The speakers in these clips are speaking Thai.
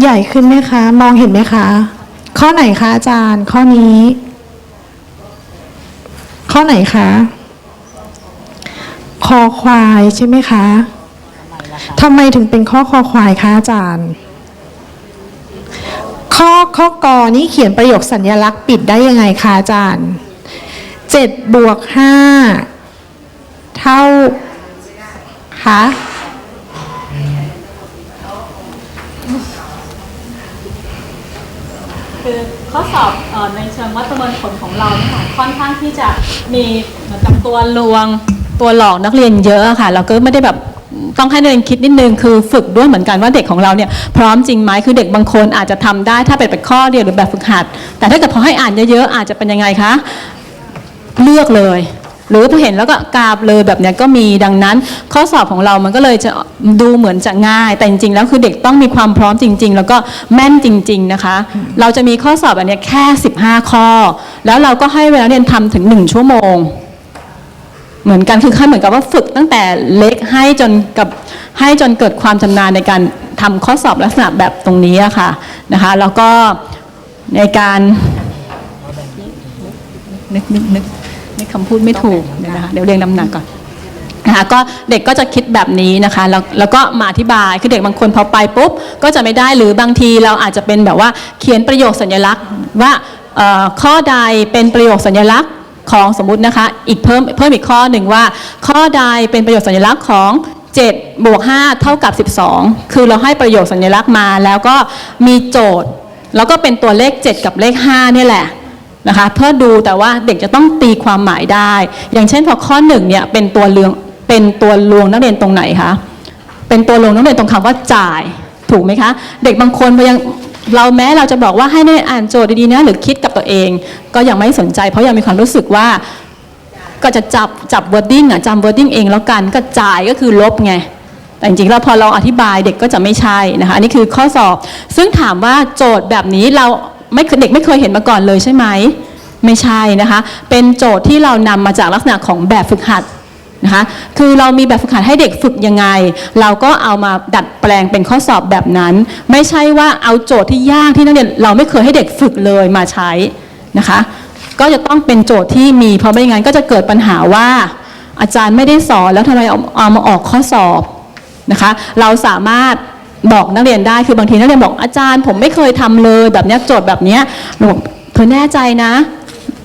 ใหญ่ขึ้นไหมคะ มองเห็นไหมคะ ข้อไหนคะอาจารย์ ข้อนี้ ข้อไหนคะคอควายใช่ไหมคะทำไมถึงเป็นข้อคอควายคะอาจารย์ ข้อข้อกอนี้เขียนประโยคสัญลักษณ์ปิดได้ยังไงคะอาจารย์เจ็ดบวกห้าเท่าคะ คือข้อสอบอในเชิงวัดประเมินผลของเราเนี่ยค่ะค่อนข้างที่จะมีเหมือนกับตัวลวงตัวหลอกนักเรียนเยอะค่ะ เราก็ไม่ได้แบบต้องให้นักเรียนคิดนิดนึงคือฝึกด้วยเหมือนกันว่าเด็กของเราเนี่ยพร้อมจริงไหมคือเด็กบางคนอาจจะทำได้ถ้าเป็นแบบข้อเดียวหรือแบบฝึกหัด แต่ถ้าเกิดพอให้อ่านเยอะๆอาจจะเป็นยังไงคะเลือกเลย หรือพอเห็นแล้วก็กราบเลยแบบนี้ก็มีดังนั้น ข้อสอบของเรามันก็เลยจะดูเหมือนจะง่าย แต่จริงๆแล้วคือเด็กต้องมีความพร้อมจริง ๆ แล้วก็แม่นจริง ๆนะคะ เราจะมีข้อสอบอันนี้แค่ 15 ข้อ แล้วเราก็ให้เวลาเรียนทำถึง 1 ชั่วโมงเหมือนกันคือขั้นเหมือนกับว่าฝึกตั้งแต่เล็กให้จนกับให้จนเกิดความชำนาญในการทำข้อสอบลักษณะแบบตรงนี้อะค่ะนะคะแล้วก็ในการนึกนึกนึก นึกคำพูดไม่ถูกเดี๋ยวนะคะเดี๋ยวเรียงลำหนักก่อนนะคะก็เด็กก็จะคิดแบบนี้นะคะแล้วแล้วก็มาอธิบายคือเด็กบางคนพอไปปุ๊บก็จะไม่ได้หรือบางทีเราอาจจะเป็นแบบว่าเขียนประโยคสัญลักษณ์ว่าเอ่อข้อใดเป็นประโยคสัญลักษณ์ของสมมุตินะคะอีกเพิ่มเพิ่มอีกข้อหนึ่งว่า ข้อใดเป็นประโยคสัญลักษณ์ของ 7 บวก 5 เท่ากับ 12 คือเราให้ประโยคสัญลักษณ์มาแล้วก็มีโจทย์ แล้วก็เป็นตัวเลข 7 กับเลข5เนี่ยแหละ นะคะเพื่อดูแต่ว่าเด็กจะต้องตีความหมายได้ อย่างเช่นพอข้อหนึ่งเนี่ยเป็นตัวเลืองเป็นตัวลวงนักเรียนตรงไหนคะเป็นตัวลวงนักเรียนตรงคำว่าจ่ายถูกไหมคะ เด็กบางคนยังเราแม้เราจะบอกว่าให้นักเรียนอ่านโจทย์ดีๆนะหรือคิดกับตัวเอง ก็ยังไม่สนใจ เพราะยังมีความรู้สึกว่าก็จะจับจับ wording อะจำ wording เองแล้วกันก็จ่ายก็คือลบไงแต่จริงๆแล้วพอเราอธิบายเด็กก็จะไม่ใช่นะคะอันนี้คือข้อสอบ ซึ่งถามว่าโจทย์แบบนี้เรา ไม่เด็กไม่เคยเห็นมาก่อนเลยใช่ไหมไม่ใช่นะคะ เป็นโจทย์ที่เรานำมาจากลักษณะของแบบฝึกหัดนะคะ คือเรามีแบบฝึกหัดให้เด็กฝึกยังไง เราก็เอามาดัดแปลงเป็นข้อสอบแบบนั้น ไม่ใช่ว่าเอาโจทย์ที่ยากที่นักเรียนเราไม่เคยให้เด็กฝึกเลยมาใช้นะคะ ก็จะต้องเป็นโจทย์ที่มี เพราะไม่งั้นก็จะเกิดปัญหาว่า อาจารย์ไม่ได้สอนแล้วทำไมเอามาออกข้อสอบนะคะ เราสามารถ บอกนักเรียนได้คือบางทีนักเรียนบอกอาจารย์ ผมไม่เคยทำเลยแบบนี้โจทย์แบบนี้ยเราบอกเธอแน่ใจนะ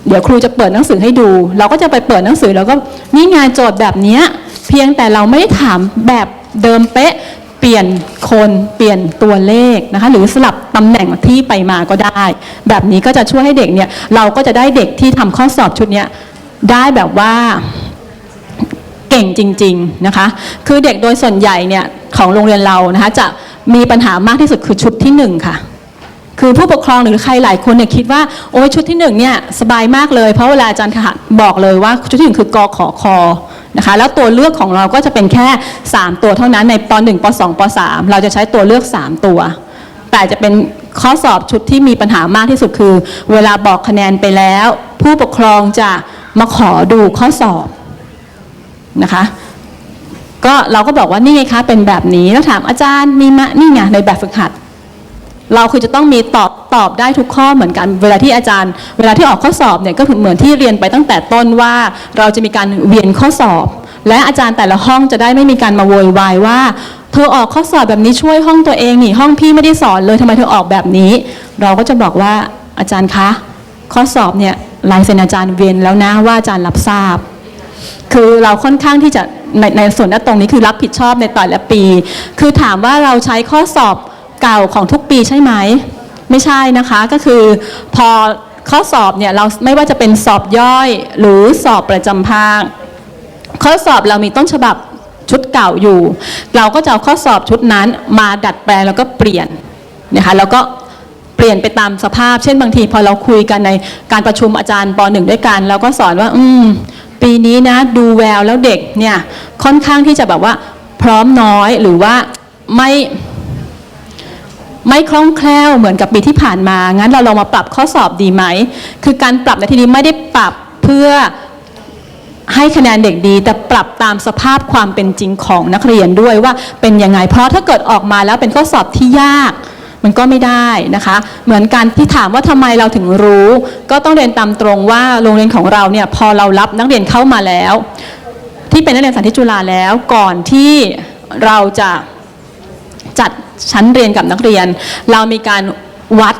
เดี๋ยวครูจะเปิดหนังสือให้ดู เราก็จะไปเปิดหนังสือแล้วก็นี่งานโจทย์แบบนี้เพียงแต่เราไม่ได้ถามแบบเดิมเป๊ะเปลี่ยนคนเปลี่ยนตัวเลขนะคะหรือสลับตำแหน่งที่ไปมาก็ได้ แบบนี้ก็จะช่วยให้เด็กเนี่ยเราก็จะได้เด็กที่ทำข้อสอบชุดนี้ได้แบบว่าเก่งจริง ๆนะคะ คือเด็กโดยส่วนใหญ่เนี่ยของโรงเรียนเรานะคะจะ มีปัญหามากที่สุดคือชุดที่หนึ่งค่ะ คือผู้ปกครองหรือใครหลายคนเนี่ยคิดว่าโอ้ยชุดที่หนึ่งเนี่ยสบายมากเลยเพราะเวลาอาจารย์ทหารบอกเลยว่าชุดที่หนึ่งคือกอขอคอนะคะแล้วตัวเลือกของเราก็จะเป็นแค่ 3 ตัวเท่านั้นในป .1 ป .2 ป .3 เราจะใช้ตัวเลือก 3 ตัว แต่จะเป็นข้อสอบชุดที่มีปัญหามากที่สุดคือ เวลาบอกคะแนนไปแล้ว ผู้ปกครองจะมาขอดูข้อสอบนะคะ ก็เราก็บอกว่านี่ไงคะเป็นแบบนี้แล้วถามอาจารย์มีมะนี่ไงในแบบฝึกหัด เราคือจะต้องมีตอบตอบได้ทุกข้อเหมือนกัน เวลาที่อาจารย์ เวลาที่ออกข้อสอบเนี่ยก็เหมือนที่เรียนไปตั้งแต่ต้นว่าเราจะมีการเวียนข้อสอบ และอาจารย์แต่ละห้องจะได้ไม่มีการมาโวยวายว่า เธอออกข้อสอบแบบนี้ช่วยห้องตัวเองนี่ห้องพี่ไม่ได้สอนเลยทำไมเธอออกแบบนี้ เราก็จะบอกว่าอาจารย์คะข้อสอบเนี่ยลายเซ็นอาจารย์เวียนแล้วนะว่าอาจารย์รับทราบ คือเราค่อนข้างที่จะ ในในส่วนนั้นตรงนี้คือรับผิดชอบในแต่ละปี คือถามว่าเราใช้ข้อสอบเก่าของทุกปีใช่ไหม ไม่ใช่นะคะก็คือพอข้อสอบเนี่ยเราไม่ว่าจะเป็นสอบย่อยหรือสอบประจำภาค ข้อสอบเรามีต้นฉบับชุดเก่าอยู่ เราก็จะเอาข้อสอบชุดนั้นมาดัดแปลงแล้วก็เปลี่ยนนะคะแล้วก็เปลี่ยนไปตามสภาพ เช่นบางทีพอเราคุยกันในการประชุมอาจารย์ปหนึ่งด้วยกัน เราก็สอนว่า อืม ปีนี้นะดูแววแล้วเด็กเนี่ยค่อนข้างที่จะแบบว่าพร้อมน้อยหรือว่าไม่ไม่คล่องแคล่วเหมือนกับปีที่ผ่านมา งั้นเราลองมาปรับข้อสอบดีไหม คือการปรับในที่นี้ไม่ได้ปรับเพื่อให้คะแนนเด็กดี แต่ปรับตามสภาพความเป็นจริงของนักเรียนด้วยว่าเป็นยังไง เพราะถ้าเกิดออกมาแล้วเป็นข้อสอบที่ยาก มันก็ไม่ได้นะคะ เหมือนกันที่ถามว่าทำไมเราถึงรู้ ก็ต้องเรียนตามตรงว่าโรงเรียนของเราเนี่ยพอเรารับนักเรียนเข้ามาแล้ว ที่เป็นนักเรียนสันติจุฬาแล้วก่อนที่เราจะจัดชั้นเรียนกับนักเรียน เรามีการวัด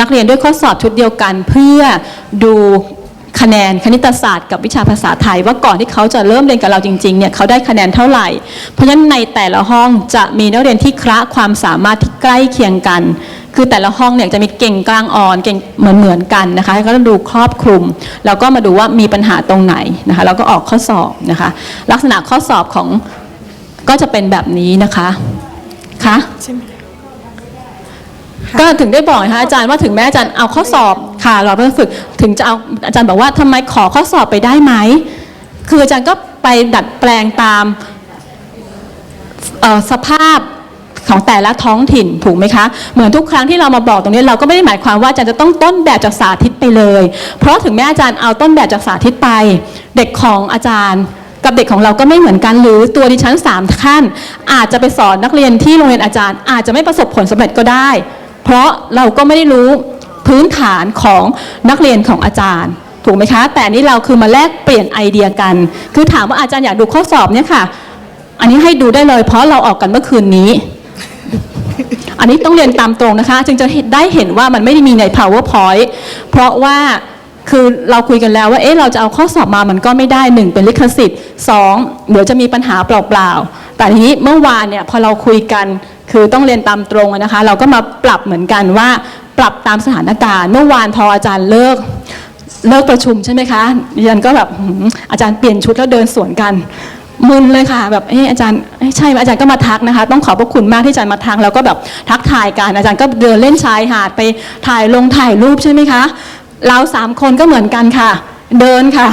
นักเรียนด้วยข้อสอบชุดเดียวกัน เพื่อดู คะแนนคณิตศาสตร์กับวิชาภาษาไทย ว่าก่อนที่เขาจะเริ่มเรียนกับเราจริงๆเนี่ยเขาได้คะแนนเท่าไหร่ เพราะฉะนั้นในแต่ละห้องจะมีนักเรียนที่คละความสามารถที่ใกล้เคียงกัน คือแต่ละห้องเนี่ยจะมีเก่งกลางอ่อนเก่งเหมือนเหมือนกันนะคะก็ต้องดูครอบคลุม แล้วก็มาดูว่ามีปัญหาตรงไหนนะคะแล้วก็ออกข้อสอบนะคะลักษณะข้อสอบของก็จะเป็นแบบนี้นะคะคะ ก็ถึงได้บอกนะคะอาจารย์ว่าถึงแม้อาจารย์เอาข้อสอบค่ะเราเพื่อฝึกถึงจะเอาอาจารย์บอกว่าทำไมขอข้อสอบไปได้ไหมคืออาจารย์ก็ไปดัดแปลงตามสภาพของแต่ละท้องถิ่นถูกไหมคะเหมือนทุกครั้งที่เรามาบอกตรงนี้เราก็ไม่ได้หมายความว่าอาจารย์จะต้องต้นแบบจากสาธิตไปเลย เพราะถึงแม้อาจารย์เอาต้นแบบจากสาธิตไป เด็กของอาจารย์กับเด็กของเราก็ไม่เหมือนกัน หรือตัวดิฉันสามขั้นอาจจะไปสอนนักเรียนที่โรงเรียนอาจารย์ อาจจะไม่ประสบผลสำเร็จก็ได้ เพราะเราก็ไม่ได้รู้พื้นฐานของนักเรียนของอาจารย์ ถูกไหมคะ แต่นี้เราคือมาแลกเปลี่ยนไอเดียกัน คือถามว่าอาจารย์อยากดูข้อสอบเนี่ยค่ะ อันนี้ให้ดูได้เลย เพราะเราออกกันเมื่อคืนนี้ อันนี้ต้องเรียนตามตรงนะคะ จึงจะได้เห็นว่ามันไม่ได้มีใน powerpoint เพราะว่าคือเราคุยกันแล้วว่า เอ๊ะ เราจะเอาข้อสอบมา มันก็ไม่ได้หนึ่งเป็นลิขสิทธิ์สองเดี๋ยวจะมีปัญหาเปล่าๆ แต่ทีนี้เมื่อวานเนี่ยพอเราคุยกัน คือต้องเรียนตามตรงนะคะ เราก็มาปรับเหมือนกันว่าปรับตามสถานการณ์เมื่อวานพออาจารย์เลิกเลิกประชุมใช่ไหมคะดิฉันก็แบบอาจารย์เปลี่ยนชุดแล้วเดินสวนกันมึนเลยค่ะแบบเอออาจารย์ใช่ไหมอาจารย์ก็มาทักนะคะ ต้องขอบพระคุณมากที่อาจารย์มาทักแล้วก็แบบทักทายกันอาจารย์ก็เดินเล่นชายหาดไปถ่ายลงถ่ายรูปใช่ไหมคะ เราสามคนก็เหมือนกันค่ะ เดินค่ะ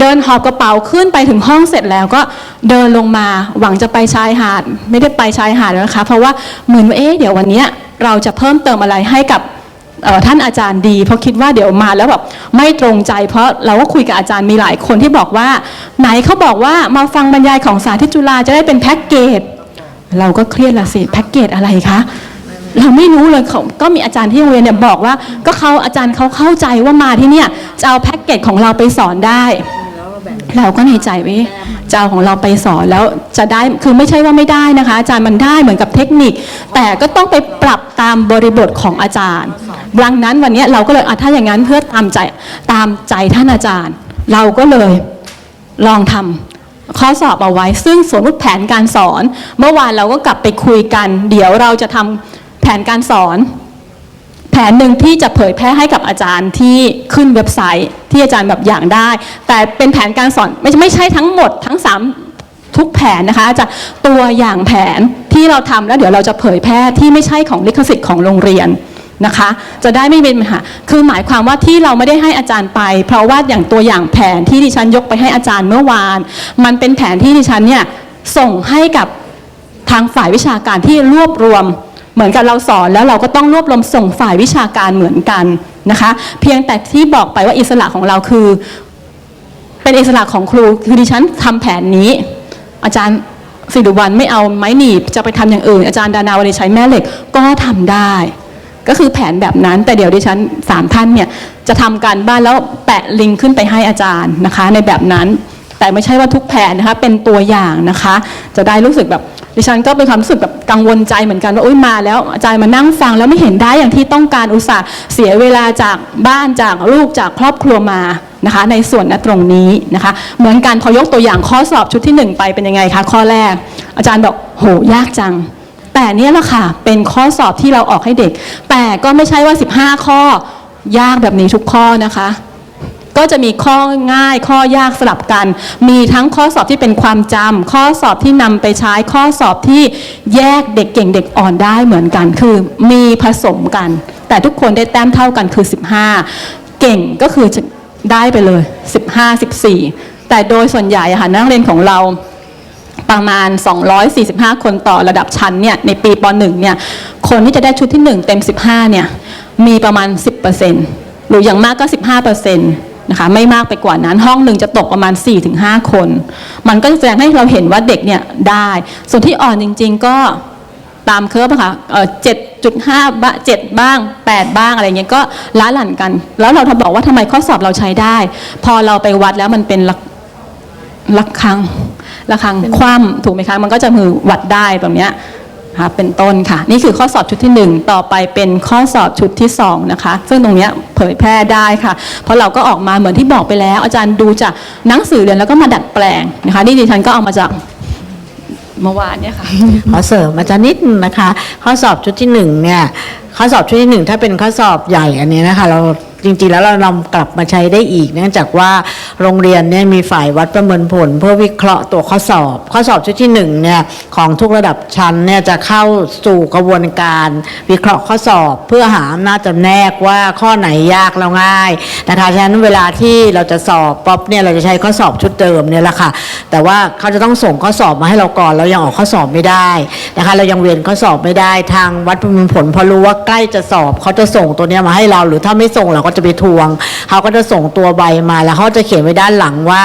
เดินหอบกระเป๋าขึ้นไปถึงห้องเสร็จแล้วก็เดินลงมาหวังจะไปชายหาด ไม่ได้ไปชายหาดนะคะ เพราะว่าเหมือนว่าเอ๊ะเดี๋ยววันนี้เราจะเพิ่มเติมอะไรให้กับท่านอาจารย์ดี เพราะคิดว่าเดี๋ยวมาแล้วแบบไม่ตรงใจ เพราะเราก็คุยกับอาจารย์มีหลายคนที่บอกว่า ไหนเขาบอกว่ามาฟังบรรยายของสาธิตจุฬาจะได้เป็นแพ็กเกจเราก็เครียดละสิแพ็กเกจอะไรคะเราไม่รู้เลยเขาก็มีอาจารย์ที่โรงเรียนเนี่ยบอกว่า ก็เขาอาจารย์เขาเข้าใจว่ามาที่เนี่ยจะเอาแพ็กเกจของเราไปสอนได้ เราก็ในใจไว้จะเอาของเราไปสอนแล้วจะได้คือไม่ใช่ว่าไม่ได้นะคะ อาจารย์มันได้เหมือนกับเทคนิค แต่ก็ต้องไปปรับตามบริบทของอาจารย์ดังนั้นวันนี้เราก็เลยถ้าอย่างนั้นเพื่อตามใจตามใจท่านอาจารย์ เราก็เลยลองทำข้อสอบเอาไว้ ซึ่งสมมติแผนการสอน เมื่อวานเราก็กลับไปคุยกัน เดี๋ยวเราจะทำแผนการสอน นหนึ่งที่จะเผยแพร่ให้กับอาจารย์ที่ขึ้นเว็บไซต์ที่อาจารย์แบบอย่างได้ แต่เป็นแผนการสอนไม่ไม่ใช่ทั้งหมดทั้งสามทุกแผนนะคะอาจารย์ตัวอย่างแผนที่เราทำแล้วเดี๋ยวเราจะเผยแพร่ที่ไม่ใช่ของลิขสิทธิ์ของโรงเรียนนะคะ จะได้ไม่เป็นปัญหาคือหมายความว่าที่เราไม่ได้ให้อาจารย์ไป เพราะว่าอย่างตัวอย่างแผนที่ดิฉันยกไปให้อาจารย์เมื่อวาน มันเป็นแผนที่ดิฉันเนี่ยส่งให้กับทางฝ่ายวิชาการที่รวบรวม เหมือนกับเราสอนแล้วเราก็ต้องรวบรวมส่งฝ่ายวิชาการเหมือนกันนะคะ เพียงแต่ที่บอกไปว่าอิสระของเราคือ เป็นอิสระของครูคือดิฉันทำแผนนี้ อาจารย์สิริวัลไม่เอาไม้หนีบจะไปทำอย่างอื่น อาจารย์ดานาวดีใช้แม่เหล็กก็ทำได้ ก็คือแผนแบบนั้นแต่เดี๋ยวดิฉันสามท่านเนี่ยจะทำการบ้านแล้วแปะลิงก์ขึ้นไปให้อาจารย์นะคะ ในแบบนั้น แต่ไม่ใช่ว่าทุกแผนนะคะเป็นตัวอย่างนะคะ จะได้รู้สึกแบบดิฉันก็เป็นความรู้สึกแบบกังวลใจเหมือนกันว่าอุ้ยมาแล้วอาจารย์มานั่งฟังแล้วไม่เห็นได้อย่างที่ต้องการอุตส่าห์เสียเวลาจากบ้านจากลูกจากครอบครัวมานะคะ ในส่วนณตรงนี้นะคะ เหมือนกันพอยกตัวอย่างข้อสอบชุดที่หนึ่งไปเป็นยังไงคะข้อแรก อาจารย์บอกโหยากจัง แต่เนี่ยแหละค่ะเป็นข้อสอบที่เราออกให้เด็ก แต่ก็ไม่ใช่ว่า 15 ข้อยากแบบนี้ทุกข้อนะคะ ก็จะมีข้อง่าย ข้อยากสลับกัน มีทั้งข้อสอบที่เป็นความจำข้อสอบที่นำไปใช้ข้อสอบที่แยกเด็กเก่งเด็กอ่อนได้เหมือนกัน คือมีผสมกัน แต่ทุกคนได้แต้มเท่ากันคือ 15 เก่งก็คือได้ไปเลย 15 14 แต่โดยส่วนใหญ่ค่ะนักเรียนของเราประมาณ 245 คนต่อระดับชั้นเนี่ยในปีป .1 เนี่ยคนที่จะได้ชุดที่ 1 เต็ม 15 เนี่ยมีประมาณ 10%หรืออย่างมากก็ 15% นะคะไม่มากไปกว่านั้นห้องหนึ่งจะตกประมาณ 4-5 คน มันก็แสดงให้เราเห็นว่าเด็กเนี่ยได้ ส่วนที่อ่อนจริง ๆ ก็ตามเคอร์ฟอะค่ะเอ่อเจ็ด7.5บ้าง7บ้าง8บ้างอะไรเงี้ยก็ล้าหลั่นกัน แล้วเราทบอกว่าทำไมข้อสอบเราใช้ได้ พอเราไปวัดแล้วมันเป็นลักลักคังลักคังคว่ำถูกไหมคะ มันก็จะมือวัดได้แบบเนี้ย นะคะเป็นต้นค่ะ นี่คือข้อสอบชุดที่ 1 ต่อไปเป็นข้อสอบชุดที่2นะคะซึ่งตรงนี้เผยแพร่ได้ค่ะ เพราะเราก็ออกมาเหมือนที่บอกไปแล้ว อาจารย์ดูจากหนังสือเรียนแล้วก็มาดัดแปลงนะคะนี่ดิฉันก็เอามาจากเมื่อวานเนี่ยค่ะขอเสริมอาจารย์นิดนึงนะคะ ข้อสอบชุดที่หนึ่งเนี่ยข้อสอบชุดที่หนึ่งถ้าเป็นข้อสอบใหญ่อันนี้นะคะ เรา จริงๆ แล้วเรานำกลับมาใช้ได้อีก เนื่องจากว่าโรงเรียนเนี่ยมีฝ่ายวัดประเมินผล เพื่อวิเคราะห์ตัวข้อสอบ ข้อสอบชุดที่หนึ่งเนี่ยของทุกระดับชั้นเนี่ยจะเข้าสู่กระบวนการวิเคราะห์ข้อสอบ เพื่อหาอำนาจจำแนกว่าข้อไหนยากแล้วง่ายนะคะฉะนั้นเวลาที่เราจะสอบป๊อปเนี่ยเราจะใช้ข้อสอบชุดเดิมเนี่ยแหละค่ะ แต่ว่าเขาจะต้องส่งข้อสอบมาให้เราก่อนเรายังออกข้อสอบไม่ได้นะคะเรายังเวียนข้อสอบไม่ได้ทางวัดประเมินผลพอรู้ว่าใกล้จะสอบเขาจะส่งตัวเนี้ยมาให้เราหรือถ้าไม่ส่งเราก็จะไปทวงเขาก็จะส่งตัวใบมาแล้วเขาจะเขียนไว้ด้านหลังว่า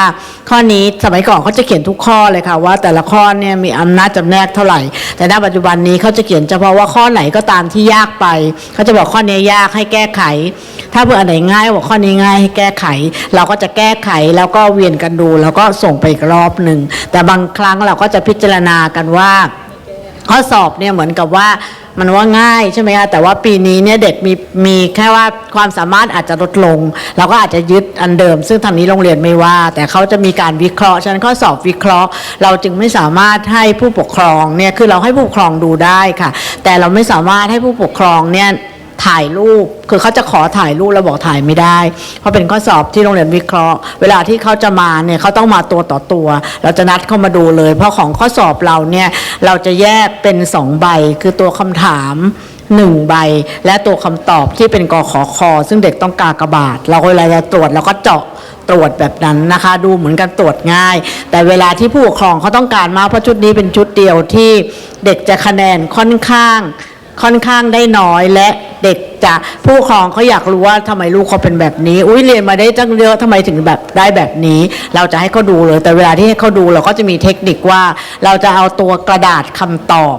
ข้อนี้สมัยก่อนเขาจะเขียนทุกข้อเลยค่ะ ว่าแต่ละข้อเนี่ยมีอำนาจจำแนกเท่าไหร่ แต่ณปัจจุบันนี้เขาจะเขียนเฉพาะว่าข้อไหนก็ตามที่ยากไปเขาจะบอกข้อนี้ยากให้แก้ไข ถ้าเผื่ออันไหนง่ายบอกข้อนี้ง่ายให้แก้ไข เราก็จะแก้ไขแล้วก็เวียนกันดู แล้วก็ส่งไปอีกรอบหนึ่งแต่บางครั้งเราก็จะพิจารณากันว่า ข้อสอบเนี่ยเหมือนกับว่า มันว่าง่ายใช่ไหมคะแต่ว่าปีนี้เนี่ยเด็กมีมีแค่ว่าความสามารถอาจจะลดลง เราก็อาจจะยึดอันเดิม ซึ่งทางนี้โรงเรียนไม่ว่า แต่เขาจะมีการวิเคราะห์ฉะนั้นข้อสอบวิเคราะห์ เราจึงไม่สามารถให้ผู้ปกครองเนี่ยคือเราให้ผู้ปกครองดูได้ค่ะ แต่เราไม่สามารถให้ผู้ปกครองเนี่ย ถ่ายรูป คือเขาจะขอถ่ายรูปแล้วบอกถ่ายไม่ได้ เพราะเป็นข้อสอบที่โรงเรียนวิเคราะห์ เวลาที่เขาจะมาเนี่ยเขาต้องมาตัวต่อตัว เราจะนัดเข้ามาดูเลย เพราะของข้อสอบเราเนี่ยเราจะแยกเป็นสองใบ คือตัวคำถามหนึ่งใบ และตัวคำตอบที่เป็นกขอคอซึ่งเด็กต้องกากระบาทเราเวลาจะตรวจเราก็เจาะตรวจแบบนั้นนะคะ ดูเหมือนกันตรวจง่าย แต่เวลาที่ผู้ปกครองเขาต้องการมากเพราะชุดนี้เป็นชุดเดียวที่เด็กจะคะแนนค่อนข้าง ค่อนข้างได้น้อยและเด็กจะผู้ปกครองเขาอยากรู้ว่าทำไมลูกเขาเป็นแบบนี้ อุ้ยเรียนมาได้ตั้งเยอะทำไมถึงแบบได้แบบนี้ เราจะให้เขาดูเลย แต่เวลาที่ให้เขาดูเราก็จะมีเทคนิคว่า เราจะเอาตัวกระดาษคำตอบ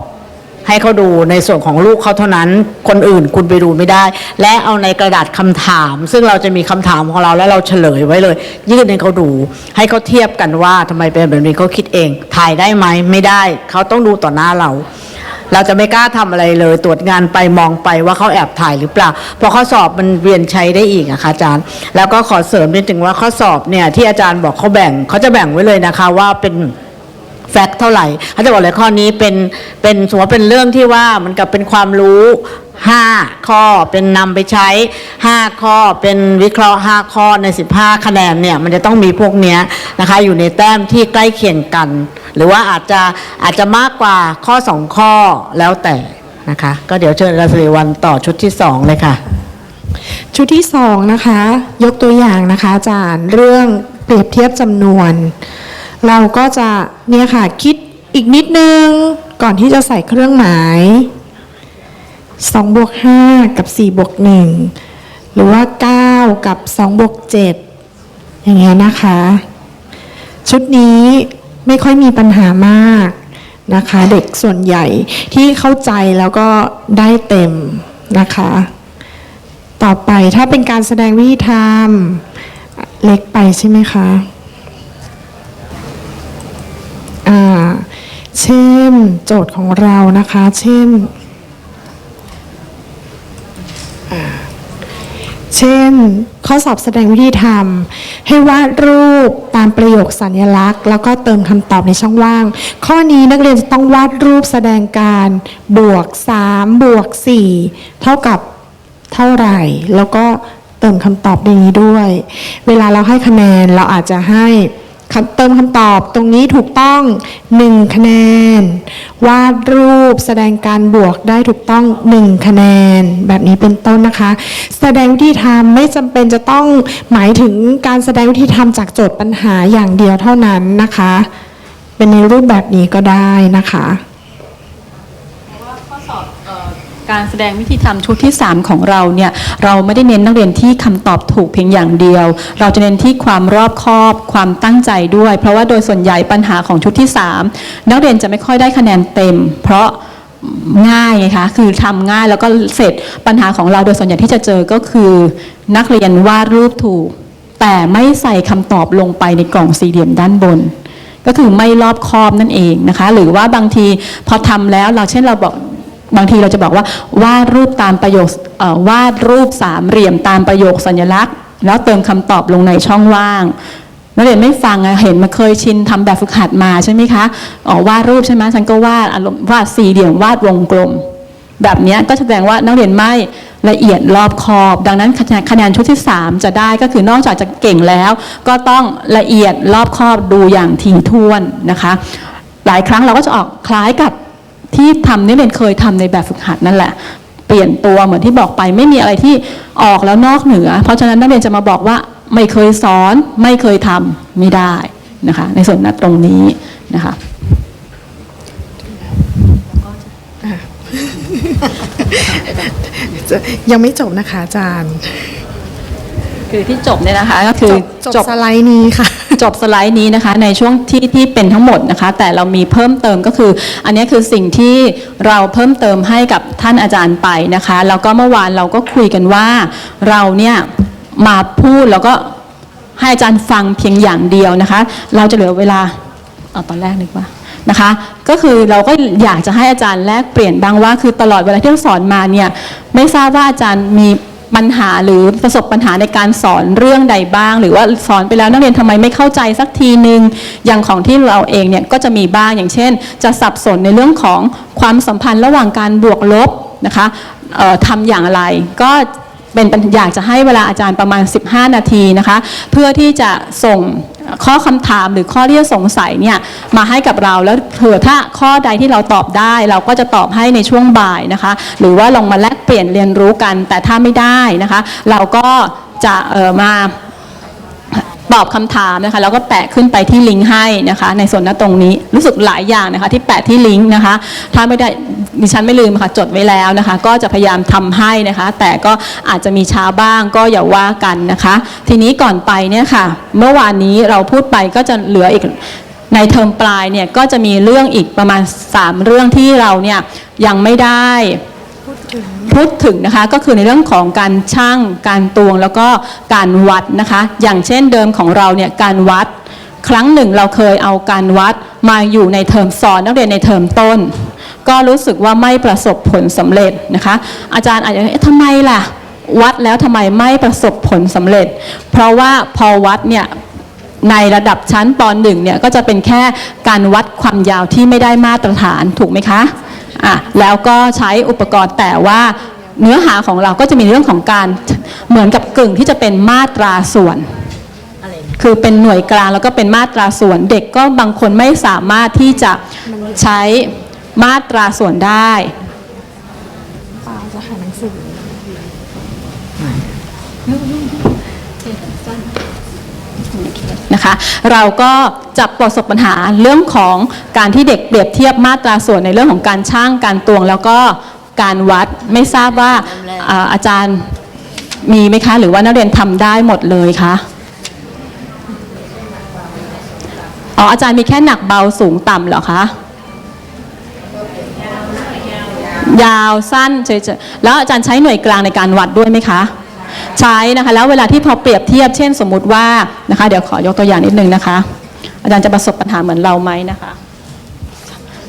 ให้เขาดูในส่วนของลูกเขาเท่านั้น คนอื่นคุณไปดูไม่ได้ และเอาในกระดาษคำถาม ซึ่งเราจะมีคำถามของเราแล้วเราเฉลยไว้เลย ยื่นให้เขาดู ให้เขาเทียบกันว่าทำไมเป็นแบบนี้เขาคิดเอง ถ่ายได้ไหมไม่ได้เขาต้องดูต่อหน้าเรา เราจะไม่กล้าทำอะไรเลย ตรวจงานไปมองไปว่าเขาแอบถ่ายหรือเปล่าเพราะข้อสอบมันเวียนใช้ได้อีกอะคะอาจารย์ แล้วก็ขอเสริมนิดถึงว่าข้อสอบเนี่ยที่อาจารย์บอกเขาแบ่งเขาจะแบ่งไว้เลยนะคะว่าเป็น แฟกต์เท่าไหร่เขาจะบอกเลยข้อนี้เป็นเป็นสมมติว่าเป็นเรื่องที่ว่ามันกับเป็นความรู้5ข้อเป็นนำไปใช้5ข้อเป็นวิเคราะห์5ข้อใน15คะแนนเนี่ยมันจะต้องมีพวกเนี้ยนะคะอยู่ในแต้มที่ใกล้เคียงกัน หรือว่าอาจจะอาจจะมากกว่าข้อ2ข้อแล้วแต่นะคะ ก็เดี๋ยวเชิญราศรีวันต่อชุดที่2เลยค่ะ ชุดที่สองนะคะ ยกตัวอย่างนะคะอาจารย์เรื่องเปรียบเทียบจำนวน เราก็จะเนี่ยค่ะคิดอีกนิดนึงก่อนที่จะใส่เครื่องหมาย2บวก5กับ4บวก1หรือว่า 9 กับ2บวก7อย่างเงี้ยนะคะ ชุดนี้ไม่ค่อยมีปัญหามากนะคะ เด็กส่วนใหญ่ที่เข้าใจแล้วก็ได้เต็มนะคะ ต่อไปถ้าเป็นการแสดงวิธีทำเล็กไปใช่ไหมคะ เช่นโจทย์ของเรานะคะ เช่น เช่น ข้อสอบแสดงวิธีทำให้วาดรูปตามประโยคสัญลักษณ์ แล้วก็เติมคำตอบในช่องว่าง ข้อนี้นักเรียนจะต้องวาดรูปแสดงการบวก 3 บวก 4 เท่ากับเท่าไหร่ แล้วก็เติมคำตอบในนี้ด้วย เวลาเราให้คะแนนเราอาจจะให้ เติมคำตอบตรงนี้ถูกต้อง 1 คะแนน วาดรูปแสดงการบวกได้ถูกต้อง 1 คะแนน แบบนี้เป็นต้นนะคะ แสดงวิธีทำไม่จำเป็นจะต้องหมายถึงการแสดงวิธีทำจากโจทย์ปัญหาอย่างเดียวเท่านั้นนะคะ เป็นในรูปแบบนี้ก็ได้นะคะ การแสดงวิธีทำชุดที่ 3 ของเราเนี่ยเราไม่ได้เน้นนักเรียนที่คำตอบถูกเพียงอย่างเดียว เราจะเน้นที่ความรอบคอบความตั้งใจด้วย เพราะว่าโดยส่วนใหญ่ปัญหาของชุดที่ 3 นักเรียนจะไม่ค่อยได้คะแนนเต็ม เพราะง่ายไงคะคือทำง่ายแล้วก็เสร็จปัญหาของเราโดยส่วนใหญ่ที่จะเจอก็คือ นักเรียนวาดรูปถูก แต่ไม่ใส่คำตอบลงไปในกล่องสี่เหลี่ยมด้านบน ก็คือไม่รอบคอบนั่นเองนะคะ หรือว่าบางทีพอทำแล้วเราเช่นเราบอก บางทีเราจะบอกว่าวาดรูปตามประโยคเอ่อวาดรูปสามเหลี่ยมตามประโยคสัญลักษณ์ แล้วเติมคำตอบลงในช่องว่างนักเรียนไม่ฟังเห็นมาเคยชินทำแบบฝึกหัดมาใช่ไหมคะอ๋อวาดรูปใช่ไหมฉันก็วาดอารมณ์วาดสี่เหลี่ยมวาดวงกลม แบบนี้ก็แสดงว่านักเรียนไม่ละเอียดรอบคอบ ดังนั้นคะแนนคะแนนชุดที่ 3 จะได้ก็คือนอกจากจะเก่งแล้ว ก็ต้องละเอียดรอบคอบดูอย่างถี่ถ้วนนะคะ หลายครั้งเราก็จะออกคล้ายกับ ที่ทำนักเรียนเคยทำในแบบฝึกหัดนั่นแหละ เปลี่ยนตัวเหมือนที่บอกไปไม่มีอะไรที่ออกแล้วนอกเหนือ เพราะฉะนั้นนักเรียนจะมาบอกว่าไม่เคยสอนไม่เคยทำไม่ได้นะคะในส่วนนั้นตรงนี้นะคะยังไม่จบนะคะอาจารย์ คือที่จบเนี่ยนะคะก็คือจบจบสไลด์นี้ค่ะ จบสไลด์นี้นะคะ ในช่วงที่ที่เป็นทั้งหมดนะคะ แต่เรามีเพิ่มเติมก็คือ อันนี้คือสิ่งที่เราเพิ่มเติมให้กับท่านอาจารย์ไปนะคะแล้วก็เมื่อวานเราก็คุยกันว่าเราเนี่ยมาพูดแล้วก็ให้อาจารย์ฟังเพียงอย่างเดียวนะคะ เราจะเหลือเวลาเอาตอนแรกดีกว่านะคะ ก็คือเราก็อยากจะให้อาจารย์แลกเปลี่ยนบ้างว่า คือตลอดเวลาที่เราสอนมาเนี่ยไม่ทราบว่าอาจารย์มี ปัญหาหรือประสบปัญหาในการสอนเรื่องใดบ้าง หรือว่าสอนไปแล้วนักเรียนทำไมไม่เข้าใจสักทีหนึ่งอย่างของที่เราเองเนี่ยก็จะมีบ้างอย่างเช่น จะสับสนในเรื่องของความสัมพันธ์ระหว่างการบวกลบนะคะทำอย่างไรก็ เป็นอยากจะให้เวลาอาจารย์ประมาณ 15 นาทีนะคะ เพื่อที่จะส่งข้อคำถามหรือข้อที่จะสงสัยเนี่ยมาให้กับเราแล้วเผื่อถ้าข้อใดที่เราตอบได้ เราก็จะตอบให้ในช่วงบ่ายนะคะ หรือว่าลองมาแลกเปลี่ยนเรียนรู้กันแต่ถ้าไม่ได้นะคะ เราก็จะเออมา ตอบคำถามนะคะแล้วก็แปะขึ้นไปที่ลิงก์ให้นะคะ ในส่วนหน้าตรงนี้รู้สึกหลายอย่างนะคะ ที่แปะที่ลิงก์นะคะ ถ้าไม่ได้ดิฉันไม่ลืมค่ะจดไว้แล้วนะคะ ก็จะพยายามทำให้นะคะ แต่ก็อาจจะมีช้าบ้างก็อย่าว่ากันนะคะ ทีนี้ก่อนไปเนี่ยค่ะ เมื่อวานนี้เราพูดไปก็จะเหลืออีกในเทอมปลายเนี่ยก็จะมีเรื่องอีกประมาณ 3 เรื่องที่เราเนี่ยยังไม่ได้ พูดถึงนะคะก็คือในเรื่องของการช่างการตวงแล้วก็การวัดนะคะ อย่างเช่นเดิมของเราเนี่ยการวัด ครั้งหนึ่งเราเคยเอาการวัดมาอยู่ในเทอมสอนนักเรียนในเทอมต้น ก็รู้สึกว่าไม่ประสบผลสำเร็จนะคะ อาจารย์อาจจะเอ๊ะทำไมล่ะ วัดแล้วทำไมไม่ประสบผลสำเร็จ เพราะว่าพอวัดเนี่ยในระดับชั้นป .1 เนี่ยก็จะเป็นแค่การวัดความยาวที่ไม่ได้มาตรฐานถูกไหมคะ อะแล้วก็ใช้อุปกรณ์แต่ว่าเนื้อหาของเราก็จะมีเรื่องของการเหมือนกับกึ่งที่จะเป็นมาตราส่วนคือเป็นหน่วยกลางแล้วก็เป็นมาตราส่วน เด็กก็บางคนไม่สามารถที่จะใช้มาตราส่วนได้ นะคะ เราก็จะประสบปัญหาเรื่องของการที่เด็กเปรียบเทียบมาตราส่วนในเรื่องของการช่างการตวง แล้วก็การวัดไม่ทราบว่าอ่าอาจารย์มีไหมคะ หรือว่านักเรียนทำได้หมดเลยคะอ๋ออาจารย์มีแค่หนักเบาสูงต่ำเหรอคะยาวสั้นเฉยๆแล้วอาจารย์ใช้หน่วยกลางในการวัดด้วยไหมคะ ใช้นะคะแล้วเวลาที่พอเปรียบเทียบเช่นสมมุติว่านะคะเดี๋ยวขอยกตัวอย่างนิดนึงนะคะ อาจารย์จะประสบปัญหาเหมือนเราไหมนะคะ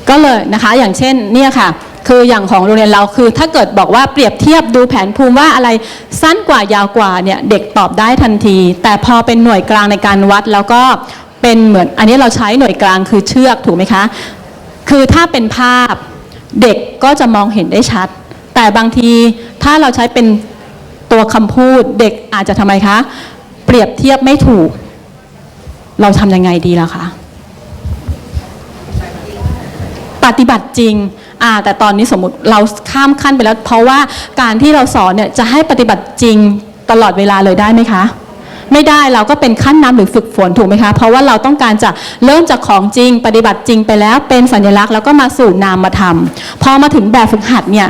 ก็เลยนะคะอย่างเช่นเนี่ยค่ะคืออย่างของโรงเรียนเราคือถ้าเกิดบอกว่าเปรียบเทียบดูแผนภูมิว่าอะไรสั้นกว่ายาวกว่าเนี่ยเด็กตอบได้ทันที แต่พอเป็นหน่วยกลางในการวัดแล้วก็เป็นเหมือนอันนี้เราใช้หน่วยกลางคือเชือกถูกไหมคะ คือถ้าเป็นภาพเด็กก็จะมองเห็นได้ชัด แต่บางทีถ้าเราใช้เป็น ตัวคำพูดเด็กอาจจะทำไมคะ เปรียบเทียบไม่ถูก เราทำยังไงดีล่ะคะ ปฏิบัติจริงอ่าแต่ตอนนี้สมมติเราข้ามขั้นไปแล้ว เพราะว่าการที่เราสอนเนี่ยจะให้ปฏิบัติจริงตลอดเวลาเลยได้ไหมคะไม่ได้เราก็เป็นขั้นนำหรือฝึกฝนถูกไหมคะ เพราะว่าเราต้องการจะเริ่มจากของจริง ปฏิบัติจริงไปแล้วเป็นสัญลักษณ์แล้วก็มาสู่นามธรรมพอมาถึงแบบฝึกหัดเนี่ย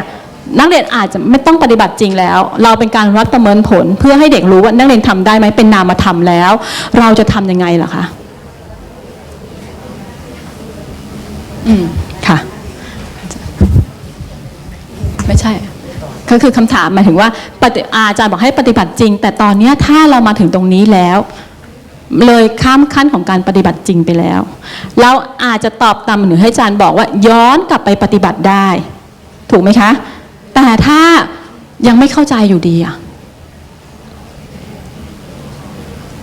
นักเรียนอาจจะไม่ต้องปฏิบัติจริงแล้ว เราเป็นการวัดประเมินผล เพื่อให้เด็กรู้ว่านักเรียนทำได้ไหมเป็นนามธรรมแล้ว เราจะทำยังไงล่ะคะอืมค่ะก็คือคำถามหมายถึงว่าอาจารย์บอกให้ปฏิบัติจริง แต่ตอนเนี้ถ้าเรามาถึงตรงนี้แล้ว เลยข้ามขั้นของการปฏิบัติจริงไปแล้ว เราอาจจะตอบตามหรือให้อาจารย์บอกว่าย้อนกลับไปปฏิบัติได้ ถูกไหมคะ แต่ถ้ายังไม่เข้าใจอยู่ดีอะ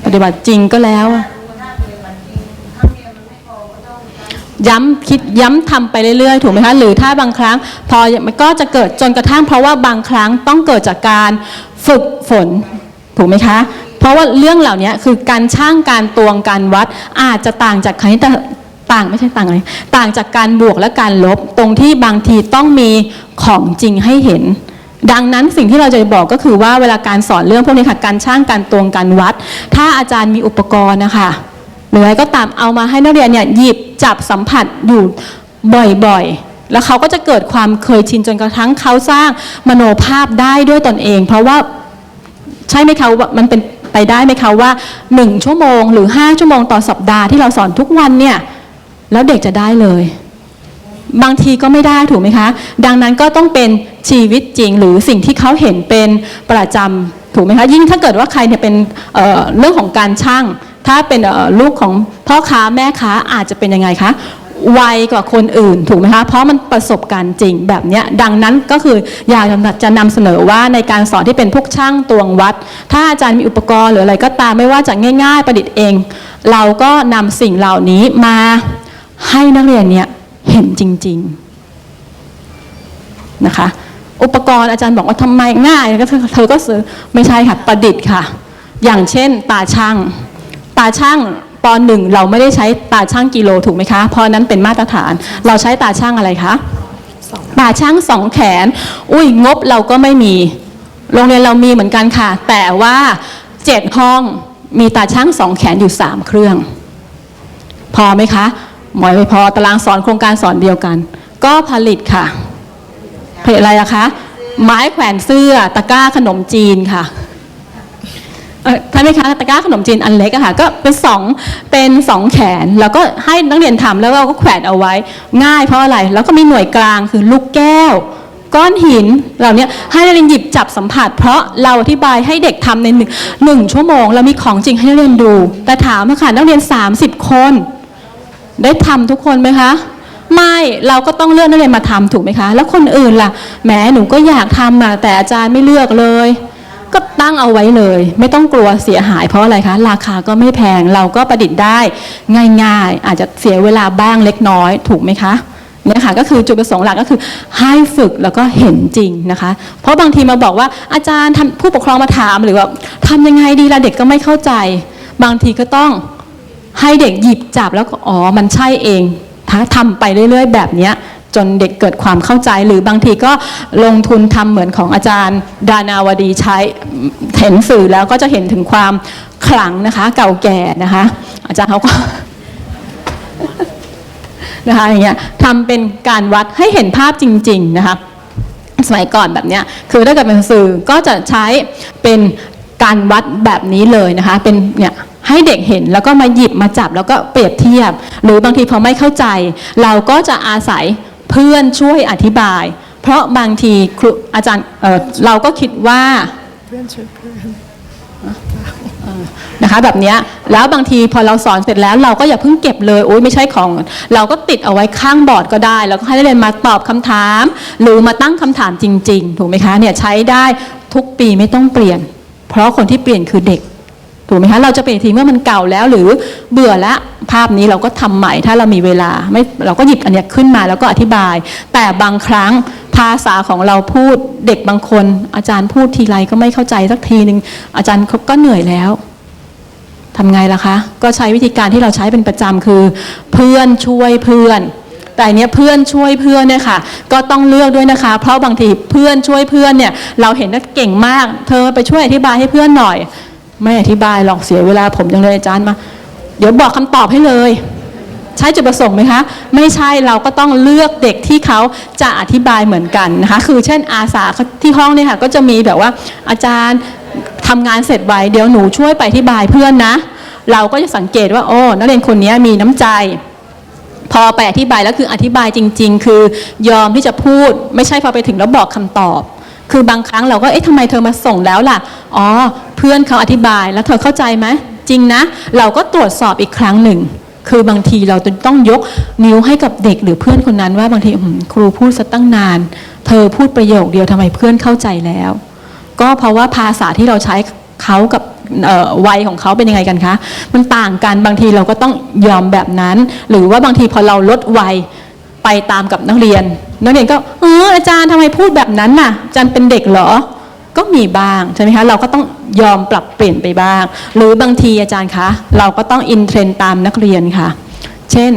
ปฏิบัติจริงก็แล้วย้ำคิดย้ำทำไปเรื่อยๆ ถูกไหมคะหรือถ้าบางครั้ง พอมันก็จะเกิดจนกระทั่งเพราะว่าบางครั้งต้องเกิดจากการฝึกฝนถูกไหมคะ เพราะว่าเรื่องเหล่านี้คือการช่างการตวงการวัดอาจจะต่างจากคณิต ต่างไม่ใช่ต่างเลยต่างจากการบวกและการลบตรงที่บางทีต้องมีของจริงให้เห็น ดังนั้นสิ่งที่เราจะบอกก็คือว่าเวลาการสอนเรื่องพวกนี้ค่ะการช่างการตวงการวัด ถ้าอาจารย์มีอุปกรณ์นะคะหรืออะไรก็ตามเอามาให้นักเรียนเนี่ยหยิบจับสัมผัสอยู่บ่อยๆ แล้วเขาก็จะเกิดความเคยชินจนกระทั่งเขาสร้างมโนภาพได้ด้วยตนเอง เพราะว่าใช่ไหมคะว่ามันเป็นไปได้ไหมคะว่า 1 ชั่วโมงหรือ 5 ชั่วโมงต่อสัปดาห์ที่เราสอนทุกวันเนี่ย แล้วเด็กจะได้เลย บางทีก็ไม่ได้ถูกไหมคะ ดังนั้นก็ต้องเป็นชีวิตจริงหรือสิ่งที่เขาเห็นเป็นประจำถูกไหมคะยิ่งถ้าเกิดว่าใครเนี่ยเป็นเเรื่องของการช่าง ถ้าเป็นลูกของพ่อค้าแม่ค้าอาจจะเป็นยังไงคะไวกว่าคนอื่นถูกไหมคะ เพราะมันประสบการณ์จริงแบบนี้ดังนั้นก็คืออยากจะนำเสนอว่าในการสอนที่เป็นพวกช่างตวงวัด ถ้าอาจารย์มีอุปกรณ์หรืออะไรก็ตามไม่ว่าจะง่าย ๆ ประดิษฐ์เอง เราก็นำสิ่งเหล่านี้มา ให้นักเรียนเนี่ยเห็นจริง ๆนะคะ อุปกรณ์อาจารย์บอกว่าทำไมง่ายก็เธอก็ซื้อไม่ใช่ค่ะประดิษฐ์ค่ะ อย่างเช่น ตาช่าง ตาช่างปหนึ่งเราไม่ได้ใช้ตาช่างกิโลถูกไหมคะ เพราะนั้นเป็นมาตรฐาน เราใช้ตาช่างอะไรคะตาช่างสองแขน อุ้ยงบเราก็ไม่มี โรงเรียนเรามีเหมือนกันค่ะ แต่ว่าเจ็ดห้องมีตาช่างสองแขนอยู่สามเครื่อง พอไหมคะ หมอยไม่พอตารางสอนโครงการสอนเดียวกัน ก็ผลิตค่ะผลิตอะไรอะคะ ไม้แขวนเสื้อตะกร้าขนมจีนค่ะเอ่อใช่ไหมคะตะกร้าขนมจีนอันเล็กอะค่ะก็เป็นสองเป็นสองแขน แล้วก็ให้นักเรียนทำแล้วเราก็แขวนเอาไว้ ง่ายเพราะอะไร แล้วก็มีหน่วยกลางคือลูกแก้ว ก้อนหินเหล่านี้ให้นักเรียนหยิบจับสัมผัส เพราะเราอธิบายให้เด็กทำในหนึ่งหนึ่งชั่วโมงเรามีของจริงให้นักเรียนดู แต่ถามค่ะนักเรียน 30 คน ได้ทำทุกคนไหมคะไม่เราก็ต้องเลือกนักเรียนมาทำถูกไหมคะ แล้วคนอื่นล่ะแหมหนูก็อยากทำอะแต่อาจารย์ไม่เลือกเลย ก็ตั้งเอาไว้เลย ไม่ต้องกลัวเสียหายเพราะอะไรคะ ราคาก็ไม่แพงเราก็ประดิษฐ์ได้ง่าย ๆ อาจจะเสียเวลาบ้างเล็กน้อยถูกไหมคะเนี่ยค่ะก็คือจุดประสงค์หลักก็คือให้ฝึกแล้วก็เห็นจริงนะคะ เพราะบางทีมาบอกว่าอาจารย์ทำผู้ปกครองมาถามหรือว่าทำยังไงดีล่ะเด็กก็ไม่เข้าใจ บางทีก็ต้อง ให้เด็กหยิบจับแล้วก็อ๋อมันใช่เองทำไปเรื่อยๆ แบบนี้จนเด็กเกิดความเข้าใจหรือบางทีก็ลงทุนทำเหมือนของอาจารย์ดานาวดีใช้เห็นสื่อแล้วก็จะเห็นถึงความขลังนะคะ เก่าแก่นะคะ อาจารย์เขาก็นะคะอย่างเงี้ยทำเป็นการวัดให้เห็นภาพจริง ๆนะคะ สมัยก่อนแบบเนี้ยคือถ้าเกิดเป็นสื่อก็จะใช้เป็นการวัดแบบนี้เลยนะคะ เป็นเนี่ย ให้เด็กเห็นแล้วก็มาหยิบมาจับแล้วก็เปรียบเทียบ หรือบางทีพอไม่เข้าใจ เราก็จะอาศัยเพื่อนช่วยอธิบาย เพราะบางทีครูอาจารย์เเราก็คิดว่านนะคะแบบนี้แล้วบางทีพอเราสอนเสร็จแล้วเราก็อย่าเพิ่งเก็บเลยโอ้ยไม่ใช่ของ เราก็ติดเอาไว้ข้างบอร์ดก็ได้ แล้วก็ให้นักเรียนมาตอบคำถาม หรือมาตั้งคำถามจริง ๆ ถูกไหมคะเนี่ยใช้ได้ทุกปีไม่ต้องเปลี่ยน เพราะคนที่เปลี่ยนคือเด็ก ถูกไหมคะเราจะเปลี่ยนทีเมื่อมันเก่าแล้วหรือเบื่อล้วภาพนี้เราก็ทำใหม่ถ้าเรามีเวลาไม่เราก็หยิบอันนี้ขึ้นมาแล้วก็อธิบาย แต่บางครั้งภาษาของเราพูดเด็กบางคน อาจารย์พูดทีไรก็ไม่เข้าใจสักทีหนึ่งอาจารย์เขาก็เหนื่อยแล้วทำไงล่ะคะ ก็ใช้วิธีการที่เราใช้เป็นประจำคือ เพื่อนช่วยเพื่อน แต่อันเนี้ยเพื่อนช่วยเพื่อนเนี่ยค่ะ ก็ต้องเลือกด้วยนะคะ เพราะบางทีเพื่อนช่วยเพื่อนเนี่ย เราเห็นว่าเก่งมาก เธอไปช่วยอธิบายให้เพื่อนหน่อย ไม่อธิบายหรอกเสียเวลาผมจังเลยอาจารย์มา เดี๋ยวบอกคำตอบให้เลย ใช่จุดประสงค์ไหมคะ ไม่ใช่เราก็ต้องเลือกเด็กที่เขาจะอธิบายเหมือนกันนะคะ คือเช่นอาสาที่ห้องเนี่ยค่ะก็จะมีแบบว่าอาจารย์ทำงานเสร็จไวเดี๋ยวหนูช่วยไปอธิบายเพื่อนนะ เราก็จะสังเกตว่าโอ้นักเรียนคนนี้มีน้ำใจพอไปอธิบายแล้วคืออธิบายจริง ๆ คือยอมที่จะพูดไม่ใช่พอไปถึงแล้วบอกคำตอบ คือบางครั้งเราก็เอ๊ะทำไมเธอมาส่งแล้วล่ะ อ๋อ เพื่อนเขาอธิบายแล้วเธอเข้าใจไหมจริงนะ เราก็ตรวจสอบอีกครั้งหนึ่ง คือบางทีเราต้องยกนิ้วให้กับเด็กหรือเพื่อนคนนั้นว่าบางทีครูพูดซะตั้งนาน เธอพูดประโยคเดียวทำไมเพื่อนเข้าใจแล้ว ก็เพราะว่าภาษาที่เราใช้เขากับวัยของเขาเป็นยังไงกันคะ มันต่างกันบางทีเราก็ต้องยอมแบบนั้น หรือว่าบางทีพอเราลดวัย ไปตามกับนักเรียน นักเรียนก็เอออาจารย์ทำไมพูดแบบนั้นน่ะ อาจารย์เป็นเด็กเหรอ ก็มีบ้างใช่ไหมคะ เราก็ต้องยอมปรับเปลี่ยนไปบ้าง หรือบางทีอาจารย์คะ เราก็ต้องอินเทรนตามนักเรียนค่ะ เช่น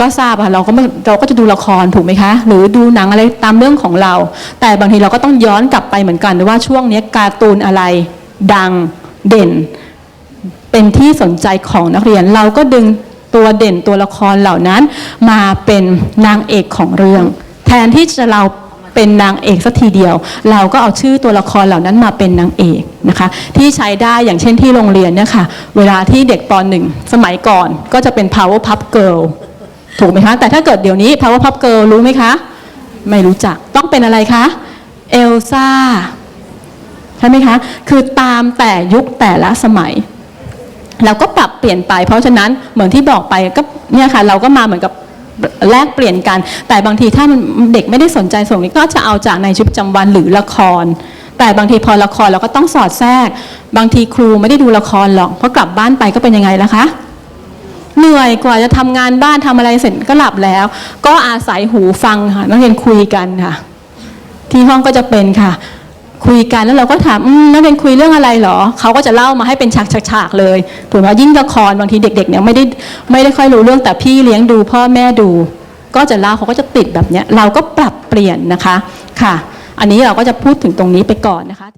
ก็ทราบอะเราก็เราก็จะดูละครถูกไหมคะ หรือดูหนังอะไรตามเรื่องของเรา แต่บางทีเราก็ต้องย้อนกลับไปเหมือนกันว่าช่วงนี้การ์ตูนอะไรดังเด่น เป็นที่สนใจของนักเรียนเราก็ดึง ตัวเด่นตัวละครเหล่านั้น มาเป็นนางเอกของเรื่อง แทนที่จะเราเป็นนางเอกสักทีเดียว เราก็เอาชื่อตัวละครเหล่านั้นมาเป็นนางเอกนะคะที่ใช้ได้อย่างเช่นที่โรงเรียนเนี่ยค่ะเวลาที่เด็กปหนึ่งสมัยก่อนก็จะเป็น power pup girl ถูกไหมคะ แต่ถ้าเกิดเดี๋ยวนี้ power pup girl รู้ไหมคะ ไม่รู้จักต้องเป็นอะไรคะเอลซ่าใช่ไหมคะ คือตามแต่ยุคแต่ละสมัย เราก็ปรับเปลี่ยนไป เพราะฉะนั้นเหมือนที่บอกไปก็เนี่ยค่ะ เราก็มาเหมือนกับแลกเปลี่ยนกัน แต่บางทีถ้าเด็กไม่ได้สนใจส่งนี้ก็จะเอาจากในชีวิตประจำวันหรือละคร แต่บางทีพอละครเราก็ต้องสอดแทรก บางทีครูไม่ได้ดูละครหรอกเพราะกลับบ้านไปก็เป็นยังไงล่ะคะเหนื่อยกว่าจะทำงานบ้านทำอะไรเสร็จก็หลับแล้ว ก็อาศัยหูฟังค่ะนักเรียนคุยกันค่ะ ที่ห้องก็จะเป็นค่ะ คุยกันแล้วเราก็ถามนักเรียนคุยเรื่องอะไรเหรอเขาก็จะเล่ามาให้เป็นฉากฉากเลยถูกไหมยิ่งละครบางทีเด็กๆเนี่ยไม่ได้ไม่ได้ค่อยรู้เรื่องแต่พี่เลี้ยงดู พ่อแม่ดู ก็จะเล่าเขาก็จะติดแบบเนี้ยเราก็ปรับเปลี่ยนนะคะค่ะ อันนี้เราก็จะพูดถึงตรงนี้ไปก่อนนะคะ